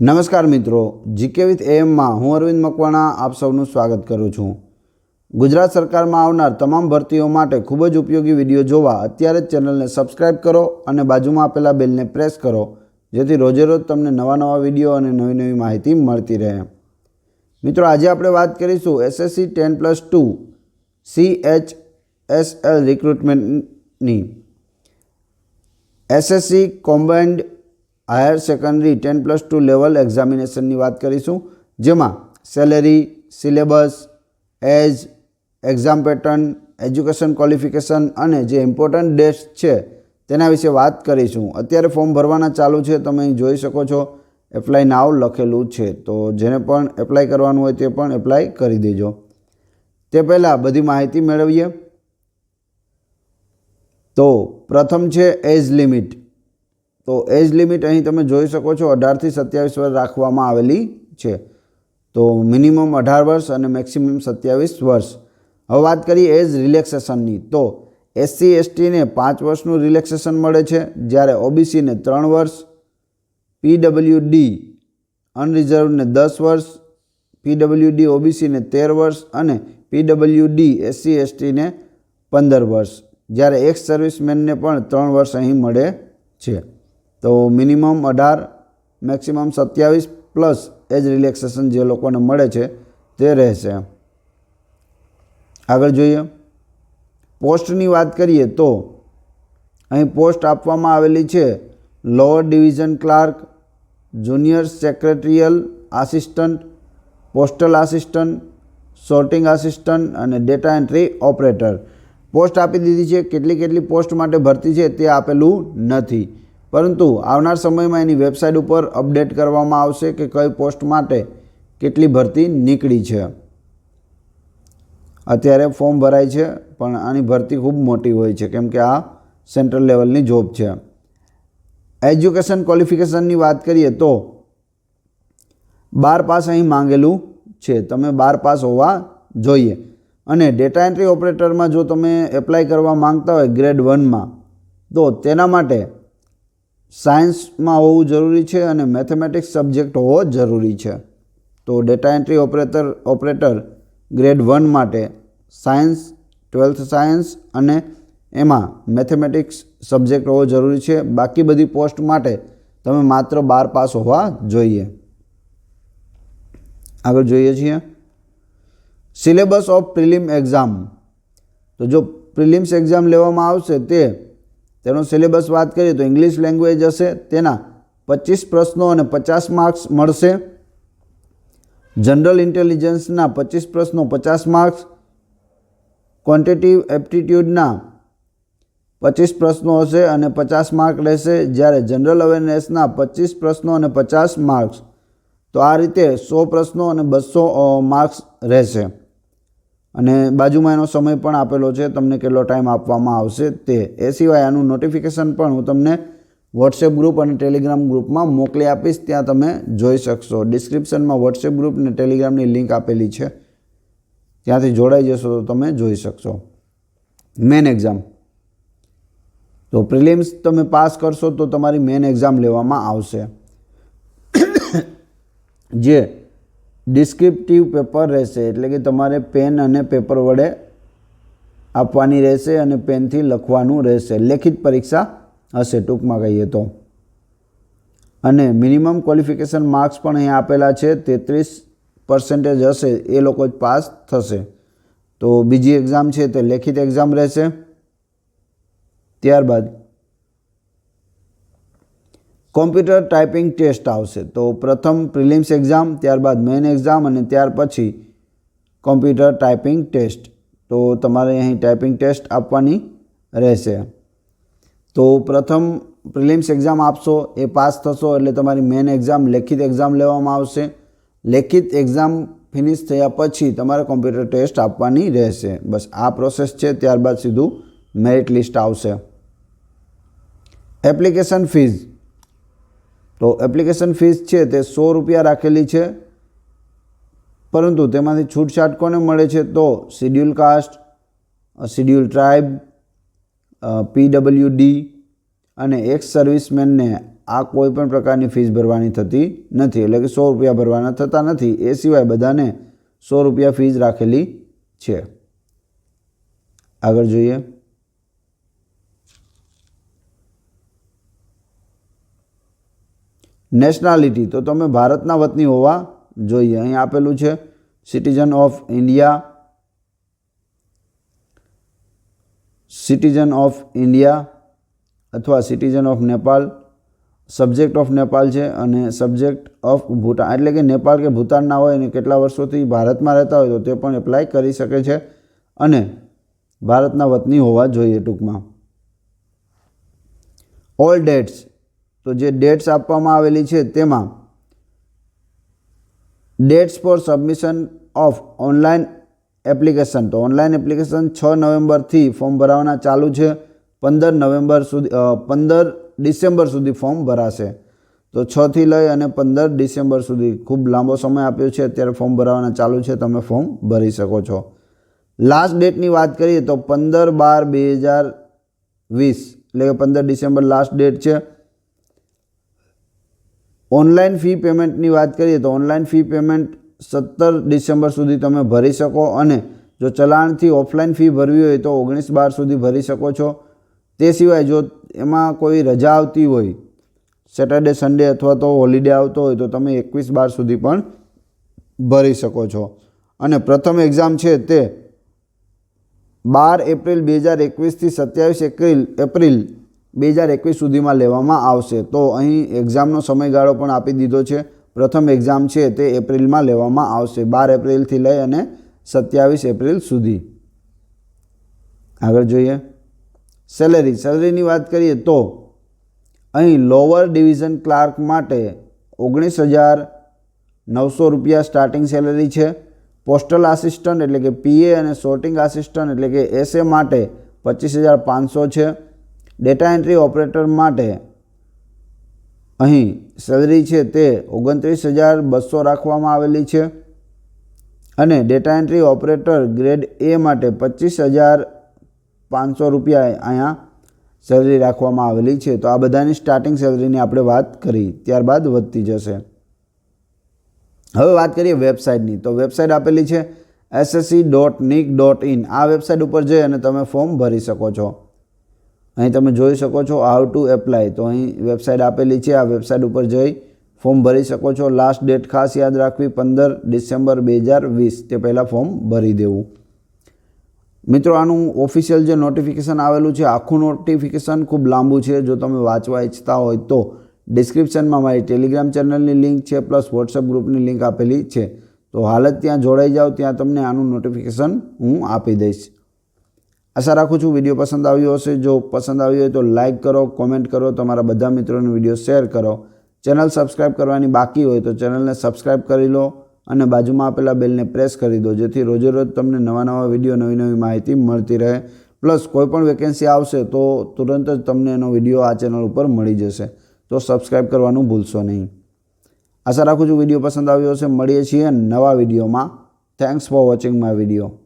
નમસ્કાર મિત્રો, GK with એએમમાં હું અરવિંદ મકવાણા આપ સૌનું સ્વાગત કરું છું. ગુજરાત સરકારમાં આવનાર તમામ ભરતીઓ માટે ખૂબ જ ઉપયોગી વીડિયો જોવા અત્યારે જ ચેનલને સબસ્ક્રાઇબ કરો અને બાજુમાં આપેલા બેલને પ્રેસ કરો, જેથી રોજેરોજ તમને નવા નવા વીડિયો અને નવી નવી માહિતી મળતી રહે. મિત્રો, આજે આપણે વાત કરીશું SSC ten plus two C H S L રિક્રુટમેન્ટની. SSC combined higher secondary ten plus two level એક્ઝામિનેશનની વાત કરીશું, જેમાં salary, syllabus, age, exam pattern, education qualification અને જે ઇમ્પોર્ટન્ટ ડેટ્સ છે તેના વિશે વાત કરીશું. અત્યારે ફોર્મ ભરવાના ચાલુ છે, તમે જોઈ શકો છો એપ્લાય નાવ લખેલું છે. તો જેને પણ એપ્લાય કરવાનું હોય તે પણ એપ્લાય કરી દેજો. તે પહેલાં બધી માહિતી મેળવીએ. તો પ્રથમ છે એજ લિમિટ. તો એજ લિમિટ અહીં તમે જોઈ શકો છો, અઢારથી સત્યાવીસ વર્ષ રાખવામાં આવેલી છે. તો મિનિમમ અઢાર વર્ષ અને મેક્સિમમ સત્યાવીસ વર્ષ. હવે વાત કરીએ એજ રિલેક્સેશનની. તો એસસી, એસટીને પાંચ વર્ષનું રિલેક્સેશન મળે છે, જ્યારે ઓબીસીને ત્રણ વર્ષ, પીડબ્લ્યુડી અનરિઝર્વને દસ વર્ષ, પીડબ્લ્યુડી ઓબીસીને તેર વર્ષ અને પીડબ્લ્યુડી એસસી, એસટીને પંદર વર્ષ. જ્યારે એક્સ સર્વિસમેનને પણ ત્રણ વર્ષ અહીં મળે છે. તો મિનિમમ અઢાર, મેક્સિમમ સત્યાવીસ પ્લસ એજ રિલેક્સેશન જે લોકોને મળે છે તે રહેશે. આગળ જોઈએ. પોસ્ટની વાત કરીએ તો અહીં પોસ્ટ આપવામાં આવેલી છે lower division clerk, junior secretarial assistant, postal assistant, sorting assistant અને ડેટા એન્ટ્રી ઓપરેટર. પોસ્ટ આપી દીધી છે. કેટલી કેટલી પોસ્ટ માટે ભરતી છે તે આપેલું નથી. પરંતુ આવનાર સમયમાં એની વેબસાઇટ ઉપર અપડેટ કરવામાં આવશે કે કઈ પોસ્ટ માટે કેટલી ભરતી નીકળી છે. અત્યારે ફોર્મ ભરાય છે, પણ આની ભરતી ખૂબ મોટી હોય છે, કેમ કે આ સેન્ટ્રલ લેવલની જોબ છે. એજ્યુકેશન ક્વોલિફિકેશનની વાત કરીએ તો બાર પાસ અહીં માંગેલું છે, તમે બાર પાસ હોવા જોઈએ. અને ડેટા એન્ટ્રી ઓપરેટરમાં જો તમે એપ્લાય કરવા માંગતા હોય ગ્રેડ વનમાં, તો તેના માટે સાયન્સમાં હોવું જરૂરી છે અને મેથેમેટિક્સ સબ્જેક્ટ હોવો જરૂરી છે. તો data entry operator operator grade one માટે સાયન્સ, ટ્વેલ્થ સાયન્સ અને એમાં મેથેમેટિક્સ સબ્જેક્ટ હોવો જરૂરી છે. બાકી બધી પોસ્ટ માટે તમે માત્ર બાર પાસ હોવા જોઈએ. આગળ જોઈએ છીએ. Syllabus of prelim exam. તો જો પ્રિલિમ્સ એક્ઝામ લેવામાં આવશે તે તેનો સિલેબસ વાત કરીએ તો ઇંગ્લિશ લેંગ્વેજ હશે, તેના પચીસ પ્રશ્નો અને પચાસ માર્ક્સ મળશે. જનરલ ઇન્ટેલિજન્સના પચીસ પ્રશ્નો, પચાસ માર્ક્સ ક્વોન્ટિટિવ એપ્ટિટ્યૂડના પચીસ પ્રશ્નો હશે અને પચાસ માર્ક રહેશે. જ્યારે જનરલ અવેરનેસના પચીસ પ્રશ્નો અને પચાસ માર્ક્સ તો આ રીતે સો પ્રશ્નો અને બસો માર્ક્સ રહેશે. અને બાજુમાં એનો સમય પણ આપેલો છે, તમને કેટલો ટાઈમ આપવામાં આવશે તે. એ સિવાય આનું નોટિફિકેશન પણ હું તમને વોટ્સએપ ગ્રુપ અને ટેલિગ્રામ ગ્રુપમાં મોકલી આપીશ, ત્યાં તમે જોઈ શકશો. ડિસ્ક્રિપ્શનમાં વોટ્સએપ ગ્રુપ અને ટેલિગ્રામની લિંક આપેલી છે. ત્યાંથી જોડાઈ જશો તો તમે જોઈ શકશો. મેન એક્ઝામ તો પ્રિલિમ્સ તમે પાસ કરશો તો તમારી મેન એક્ઝામ લેવામાં આવશે. જે ડિસ્ક્રિપ્ટિવ પેપર રહેશે, એટલે કે તમારે પેન અને પેપર વડે આપવાની રહેશે અને પેનથી લખવાનું રહેશે. લેખિત પરીક્ષા હશે ટૂંકમાં કહીએ તો. અને મિનિમમ ક્વોલિફિકેશન માર્ક્સ પણ અહીંયા આપેલા છે, તેત્રીસ પર્સન્ટેજ હશે, એ લોકો જ પાસ થશે. તો બીજી એક્ઝામ છે તે લેખિત એક્ઝામ રહેશે. ત્યારબાદ કોમ્પ્યુટર ટાઈપિંગ ટેસ્ટ આવશે. તો પ્રથમ પ્રિલિમ્સ એક્ઝામ, ત્યારબાદ મેઇન એક્ઝામ અને ત્યાર પછી કોમ્પ્યુટર ટાઈપિંગ ટેસ્ટ. તો તમારે અહીં ટાઈપિંગ ટેસ્ટ આપવાની રહેશે. તો પ્રથમ પ્રિલિમ્સ એક્ઝામ આપશો, એ પાસ થશો એટલે તમારી મેઇન એક્ઝામ, લેખિત એક્ઝામ લેવામાં આવશે. લેખિત એક્ઝામ ફિનિશ થયા પછી તમારે કોમ્પ્યુટર ટેસ્ટ આપવાની રહેશે. બસ આ પ્રોસેસ છે, ત્યારબાદ સીધું મેરિટ લિસ્ટ આવશે. Application fees. તો એપ્લિકેશન ફીસ છે તે સો રૂપિયા રાખેલી છે. પરંતુ તેમાંથી છૂટછાટ કોને મળે છે? તો schedule caste schedule tribe PWD અને એક્સ સર્વિસમેનને આ કોઈ પણ પ્રકારની ફીસ ભરવાની થતી નથી. એટલે કે સો રૂપિયા ભરવાના થતા નથી. એ સિવાય બધાને સો રૂપિયા ફીસ રાખેલી છે. આગળ જોઈએ. નેશનાલિટી. તો તમે ભારતના વતની હોવા જોઈએ. અહીં આપેલું છે citizen of India citizen of India અથવા citizen of Nepal subject of Nepal છે અને સબ્જેક્ટ ઓફ ભૂટાન એટલે કે નેપાળ કે ભૂતાનના હોય અને કેટલા વર્ષોથી ભારતમાં રહેતા હોય તો તે પણ એપ્લાય કરી શકે છે અને ભારતના વતની હોવા જોઈએ ટૂંકમાં. ઓલ ડેટ્સ તો જે ડેટ્સ આપવામાં આવેલી છે તેમાં dates for submission of online application. તો ઓનલાઈન એપ્લિકેશન છ નવેમ્બરથી ફોર્મ ભરાવાના ચાલુ છે. પંદર નવેમ્બર સુધી પંદર ડિસેમ્બર સુધી ફોર્મ ભરાશે. તો છથી લઈ અને પંદર ડિસેમ્બર સુધી ખૂબ લાંબો સમય આપ્યો છે. અત્યારે ફોર્મ ભરાવાના ચાલુ છે. તમે ફોર્મ ભરી શકો છો. લાસ્ટ ડેટની વાત કરીએ તો પંદર બાર બે હજાર વીસ, એટલે કે પંદર ડિસેમ્બર લાસ્ટ ડેટ છે. ઓનલાઈન ફી પેમેન્ટની વાત કરીએ તો ઓનલાઈન ફી પેમેન્ટ સત્તર ડિસેમ્બર સુધી તમે ભરી શકો અને જો ચલાણથી ઓફલાઈન ફી ભરવી હોય તો ઓગણીસ બાર સુધી ભરી શકો છો. તે સિવાય જો એમાં કોઈ રજા આવતી હોય, સેટરડે, સન્ડે અથવા તો હોલિડે આવતો હોય તો તમે એકવીસ બાર સુધી પણ ભરી શકો છો. અને પ્રથમ એક્ઝામ છે તે બાર એપ્રિલ બે હજાર એકવીસથી સત્યાવીસ એપ્રિલ એપ્રિલ બે હજાર એકવીસ સુધીમાં લેવામાં આવશે. તો અહીં એક્ઝામનો સમયગાળો પણ આપી દીધો છે. પ્રથમ એક્ઝામ છે તે એપ્રિલમાં લેવામાં આવશે. બાર એપ્રિલથી લઈ અને સત્યાવીસ એપ્રિલ સુધી. આગળ જોઈએ. સેલેરી સેલરીની વાત કરીએ તો અહીં લોઅર ડિવિઝન ક્લાર્ક માટે ઓગણીસ હજાર નવસો રૂપિયા સ્ટાર્ટિંગ સેલેરી છે. પોસ્ટલ આસિસ્ટન્ટ એટલે કે પીએ અને સોર્ટિંગ આસિસ્ટન્ટ એટલે કે એસએ માટે પચીસ હજાર પાંચસો છે. ડેટા એન્ટ્રી ઓપરેટર માટે અહીં સેલરી છે તે ઓગણત્રીસ હજાર બસો રાખવામાં આવેલી છે અને data entry operator grade A માટે પચીસ હજાર પાંચસો રૂપિયા અહીંયા સેલરી રાખવામાં આવેલી છે. તો આ બધાની સ્ટાર્ટિંગ સેલરીની આપણે વાત કરી, ત્યારબાદ વધતી જશે. હવે વાત કરીએ વેબસાઇટની તો વેબસાઇટ આપેલી છે SSC dot NIC dot in આ વેબસાઇટ ઉપર જઈ અને તમે ફોર્મ ભરી શકો છો. અહીં તમે જોઈ શકો છો હાઉ ટુ એપ્લાય તો અહીં વેબસાઇટ આપેલી છે. આ વેબસાઇટ ઉપર જઈ ફોર્મ ભરી શકો છો. લાસ્ટ ડેટ ખાસ યાદ રાખવી, પંદર ડિસેમ્બર બે હજાર વીસ. તે પહેલાં ફોર્મ ભરી દેવું. મિત્રો, આનું ઓફિશિયલ જે નોટિફિકેશન આવેલું છે, આખું નોટિફિકેશન ખૂબ લાંબુ છે. જો તમે વાંચવા ઈચ્છતા હોય તો ડિસ્ક્રિપ્શનમાં મારી ટેલિગ્રામ ચેનલની લિંક છે પ્લસ વોટ્સએપ ગ્રુપની લિંક આપેલી છે. તો હાલ જ ત્યાં જોડાઈ જાઓ. ત્યાં તમને આનું નોટિફિકેશન હું આપી દઈશ. આશા રાખું છું વીડિયો પસંદ આવ્યો હશે. જો પસંદ આવ્યો હોય તો લાઇક કરો, કોમેન્ટ કરો, તમારા બધા મિત્રોને વીડિયો શેર કરો. ચેનલ સબસ્ક્રાઇબ કરવાની બાકી હોય તો ચેનલને સબસ્ક્રાઇબ કરી લો અને બાજુમાં આપેલા બેલને પ્રેસ કરી દો, જેથી રોજે રોજ તમને નવા નવા વીડિયો, નવી નવી માહિતી મળતી રહે. પ્લસ કોઈ પણ વેકેન્સી આવશે તો તુરંત જ તમને એનો વીડિયો આ ચેનલ ઉપર મળી જશે. તો સબસ્ક્રાઇબ કરવાનું ભૂલશો નહીં. આશા રાખું છું વીડિયો પસંદ આવ્યો હશે. મળીએ છીએ નવા વિડીયોમાં. Thanks for watching my video